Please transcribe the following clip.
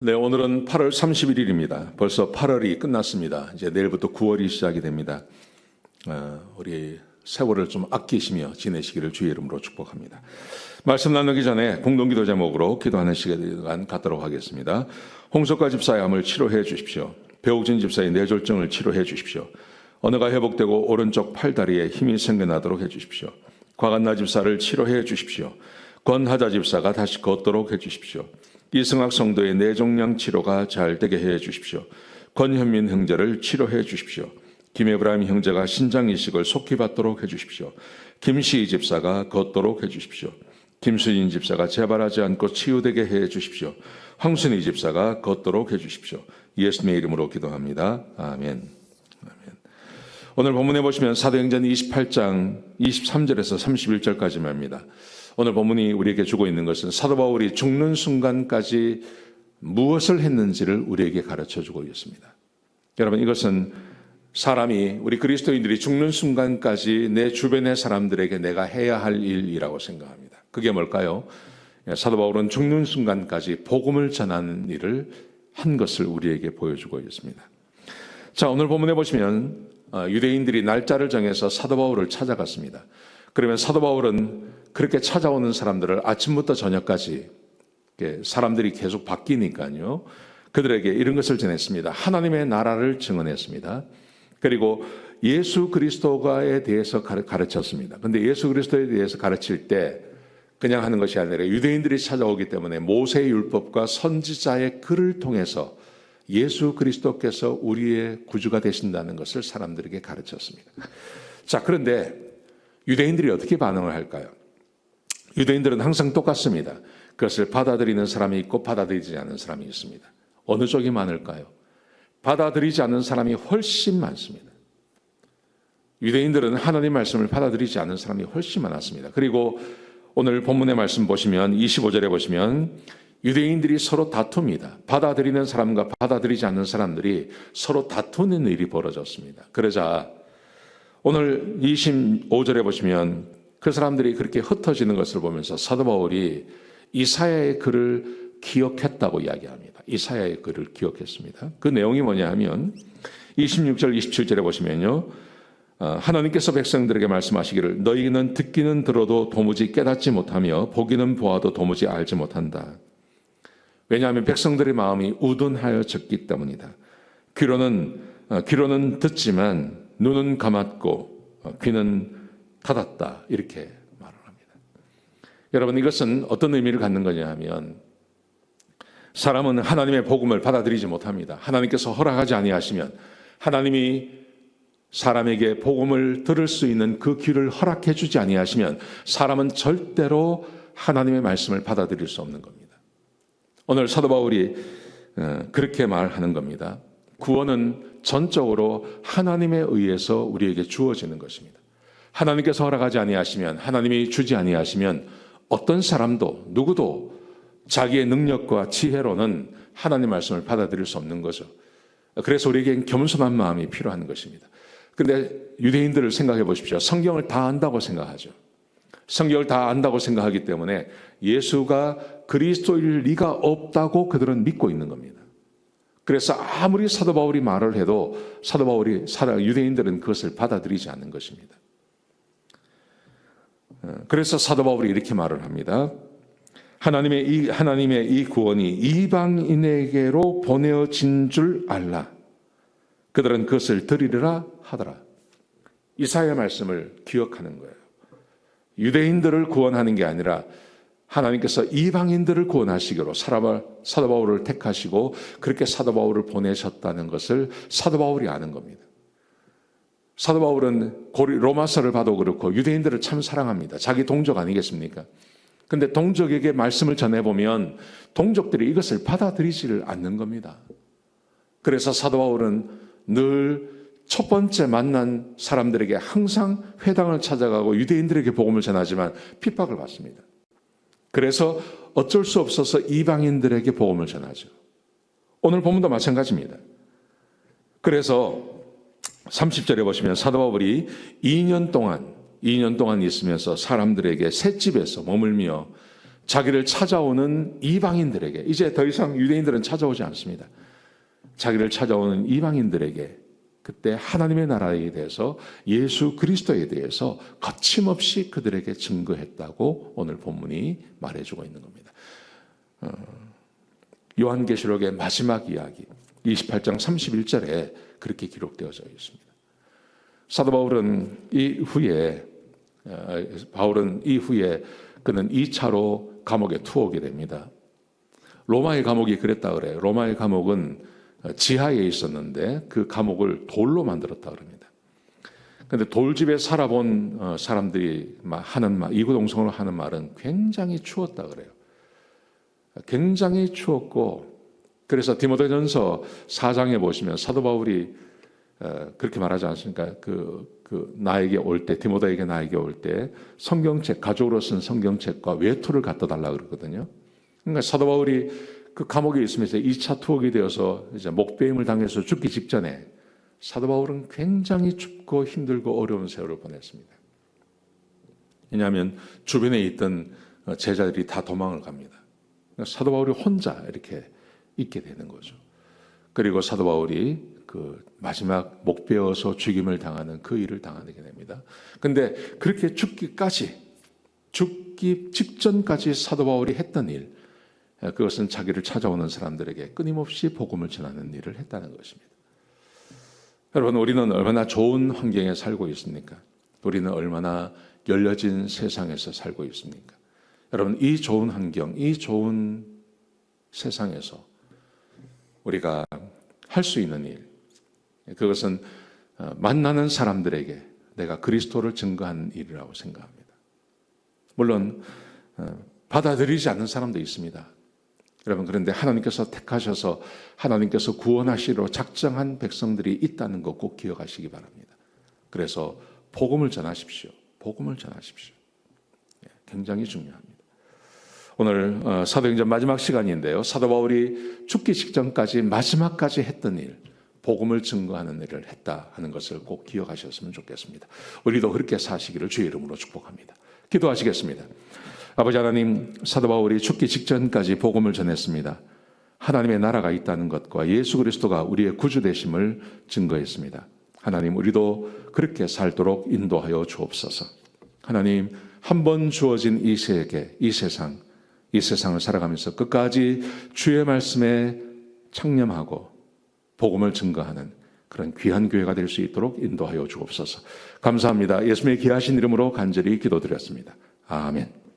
네, 오늘은 8월 31일입니다. 벌써 8월이 끝났습니다. 이제 내일부터 9월이 시작이 됩니다. 어, 우리 세월을 좀 아끼시며 지내시기를 주의 이름으로 축복합니다. 말씀 나누기 전에 공동기도 제목으로 기도하는 시간 갖도록 하겠습니다. 홍석과 집사의 암을 치료해 주십시오. 배옥진 집사의 뇌졸중을 치료해 주십시오. 언어가 회복되고 오른쪽 팔다리에 힘이 생겨나도록 해 주십시오. 과간나 집사를 치료해 주십시오. 권하자 집사가 다시 걷도록 해 주십시오. 이승학 성도의 뇌종양 치료가 잘 되게 해 주십시오. 권현민 형제를 치료해 주십시오. 김에브라임 형제가 신장 이식을 속히 받도록 해 주십시오. 김시희 집사가 걷도록 해 주십시오. 김수진 집사가 재발하지 않고 치유되게 해 주십시오. 황순희 집사가 걷도록 해 주십시오. 예수님의 이름으로 기도합니다. 아멘. 아멘. 오늘 본문에 보시면 사도행전 28장 23절에서 31절까지입니다. 오늘 본문이 우리에게 주고 있는 것은 사도 바울이 죽는 순간까지 무엇을 했는지를 우리에게 가르쳐 주고 있습니다. 여러분 이것은 사람이 우리 그리스도인들이 죽는 순간까지 내 주변의 사람들에게 내가 해야 할 일이라고 생각합니다. 그게 뭘까요? 사도 바울은 죽는 순간까지 복음을 전하는 일을 한 것을 우리에게 보여주고 있습니다. 자, 오늘 본문에 보시면 어, 유대인들이 날짜를 정해서 사도 바울을 찾아갔습니다. 그러면 사도 바울은 그렇게 찾아오는 사람들을 아침부터 저녁까지 사람들이 계속 바뀌니까요. 그들에게 이런 것을 전했습니다. 하나님의 나라를 증언했습니다. 그리고 예수 그리스도가에 대해서 가르쳤습니다. 근데 예수 그리스도에 대해서 가르칠 때 그냥 하는 것이 아니라 유대인들이 찾아오기 때문에 모세의 율법과 선지자의 글을 통해서 예수 그리스도께서 우리의 구주가 되신다는 것을 사람들에게 가르쳤습니다. 자, 그런데 유대인들이 어떻게 반응을 할까요? 유대인들은 항상 똑같습니다. 그것을 받아들이는 사람이 있고 받아들이지 않는 사람이 있습니다. 어느 쪽이 많을까요? 받아들이지 않는 사람이 훨씬 많습니다. 유대인들은 하나님 말씀을 받아들이지 않는 사람이 훨씬 많았습니다. 그리고 오늘 본문의 말씀 보시면 25절에 보시면 유대인들이 서로 다툽니다. 받아들이는 사람과 받아들이지 않는 사람들이 서로 다투는 일이 벌어졌습니다. 그러자 오늘 25절에 보시면 그 사람들이 그렇게 흩어지는 것을 보면서 사도 바울이 이사야의 글을 기억했다고 이야기합니다. 이사야의 글을 기억했습니다. 그 내용이 뭐냐 하면 26절, 27절에 보시면요. 어, 하나님께서 백성들에게 말씀하시기를 너희는 듣기는 들어도 도무지 깨닫지 못하며 보기는 보아도 도무지 알지 못한다. 왜냐하면 백성들의 마음이 우둔하여졌기 때문이다. 귀로는 어, 귀로는 듣지만 눈은 감았고 어, 귀는 닫았다 이렇게 말을 합니다. 여러분 이것은 어떤 의미를 갖는 거냐 하면 사람은 하나님의 복음을 받아들이지 못합니다. 하나님께서 허락하지 아니하시면 하나님이 사람에게 복음을 들을 수 있는 그 귀를 허락해 주지 아니하시면 사람은 절대로 하나님의 말씀을 받아들일 수 없는 겁니다. 오늘 사도 바울이 어, 그렇게 말하는 겁니다. 구원은 전적으로 하나님에 의해서 우리에게 주어지는 것입니다. 하나님께서 허락하지 아니하시면 하나님이 주지 아니하시면 어떤 사람도 누구도 자기의 능력과 지혜로는 하나님 말씀을 받아들일 수 없는 거죠. 그래서 우리에겐 겸손한 마음이 필요한 것입니다. 근데 유대인들을 생각해 보십시오. 성경을 다 안다고 생각하죠. 성경을 다 안다고 생각하기 때문에 예수가 그리스도일 리가 없다고 그들은 믿고 있는 겁니다. 그래서 아무리 사도 바울이 말을 해도 사도 바울이 유대인들은 그것을 받아들이지 않는 것입니다. 어, 그래서 사도 바울이 이렇게 말을 합니다. 하나님의 이 하나님의 이 구원이 이방인에게로 보내어진 줄 알라. 그들은 그것을 드리리라 하더라. 이사야 말씀을 기억하는 거예요. 유대인들을 구원하는 게 아니라 하나님께서 이방인들을 구원하시기로 사도 바울을 택하시고 그렇게 사도 바울을 보내셨다는 것을 사도 바울이 아는 겁니다. 사도 바울은 로마서를 봐도 그렇고 유대인들을 참 사랑합니다. 자기 동족 아니겠습니까? 근데 동족에게 말씀을 전해보면 동족들이 이것을 받아들이지를 않는 겁니다. 그래서 사도 바울은 늘 첫 번째 만난 사람들에게 항상 회당을 찾아가고 유대인들에게 복음을 전하지만 핍박을 받습니다. 그래서 어쩔 수 없어서 이방인들에게 복음을 전하죠. 오늘 본문도 마찬가지입니다. 그래서 30절에 보시면 사도 바울이 2년 동안 2년 동안 있으면서 사람들에게 셋집에서 머물며 자기를 찾아오는 이방인들에게 이제 더 이상 유대인들은 찾아오지 않습니다. 자기를 찾아오는 이방인들에게 그때 하나님의 나라에 대해서 예수 그리스도에 대해서 거침없이 그들에게 증거했다고 오늘 본문이 말해주고 있는 겁니다. 어, 요한계시록의 마지막 이야기 28장 31절에 그렇게 기록되어져 있습니다. 사도 바울은 이 후에 어, 바울은 이 후에 그는 2차로 감옥에 투옥이 됩니다. 로마의 감옥이 그랬다 그래요. 로마의 감옥은 지하에 있었는데 그 감옥을 돌로 만들었다 그럽니다. 근데 돌집에 살아본 어, 사람들이 막 하는 말, 이구동성으로 하는 말은 굉장히 추웠다 그래요. 굉장히 추웠고 그래서 디모데전서 4장에 보시면 사도 바울이 어, 그렇게 말하지 않습니까? 그, 그 나에게 올 때, 디모데에게 나에게 올 때 성경책 가족으로 쓴 성경책과 외투를 갖다 달라 그러거든요. 그러니까 사도 바울이 그 감옥에 있으면서 2차 투옥이 되어서 이제 목배임을 당해서 죽기 직전에 사도 바울은 굉장히 춥고 힘들고 어려운 세월을 보냈습니다. 왜냐하면 주변에 있던 제자들이 다 도망을 갑니다. 그러니까 사도 바울이 혼자 이렇게 있게 되는 거죠. 그리고 사도 바울이 그 마지막 목 베어서 죽임을 당하는 그 일을 당하게 됩니다. 근데 그렇게 죽기까지 죽기 직전까지 사도 바울이 했던 일 그것은 자기를 찾아오는 사람들에게 끊임없이 복음을 전하는 일을 했다는 것입니다. 여러분 우리는 얼마나 좋은 환경에 살고 있습니까? 우리는 얼마나 열려진 세상에서 살고 있습니까? 여러분 이 좋은 환경, 이 좋은 세상에서 우리가 할 수 있는 일, 그것은 어, 만나는 사람들에게 내가 그리스도를 증거하는 일이라고 생각합니다. 물론 어, 받아들이지 않는 사람도 있습니다. 여러분 그런데 하나님께서 택하셔서 하나님께서 구원하시러 작정한 백성들이 있다는 것 꼭 기억하시기 바랍니다. 그래서 복음을 전하십시오. 복음을 전하십시오. 예, 굉장히 중요합니다. 오늘 어, 사도행전 마지막 시간인데요. 사도 바울이 죽기 직전까지 마지막까지 했던 일, 복음을 증거하는 일을 했다 하는 것을 꼭 기억하셨으면 좋겠습니다. 우리도 그렇게 사시기를 주의 이름으로 축복합니다. 기도하시겠습니다. 아버지 하나님, 사도 바울이 죽기 직전까지 복음을 전했습니다. 하나님의 나라가 있다는 것과 예수 그리스도가 우리의 구주 되심을 증거했습니다. 하나님, 우리도 그렇게 살도록 인도하여 주옵소서. 하나님, 한 번 주어진 이 세계, 이 세상, 이 세상을 살아가면서 끝까지 주의 말씀에 창념하고 복음을 증거하는 그런 귀한 교회가 될 수 있도록 인도하여 주옵소서. 감사합니다. 예수님의 귀하신 이름으로 간절히 기도드렸습니다. 아멘.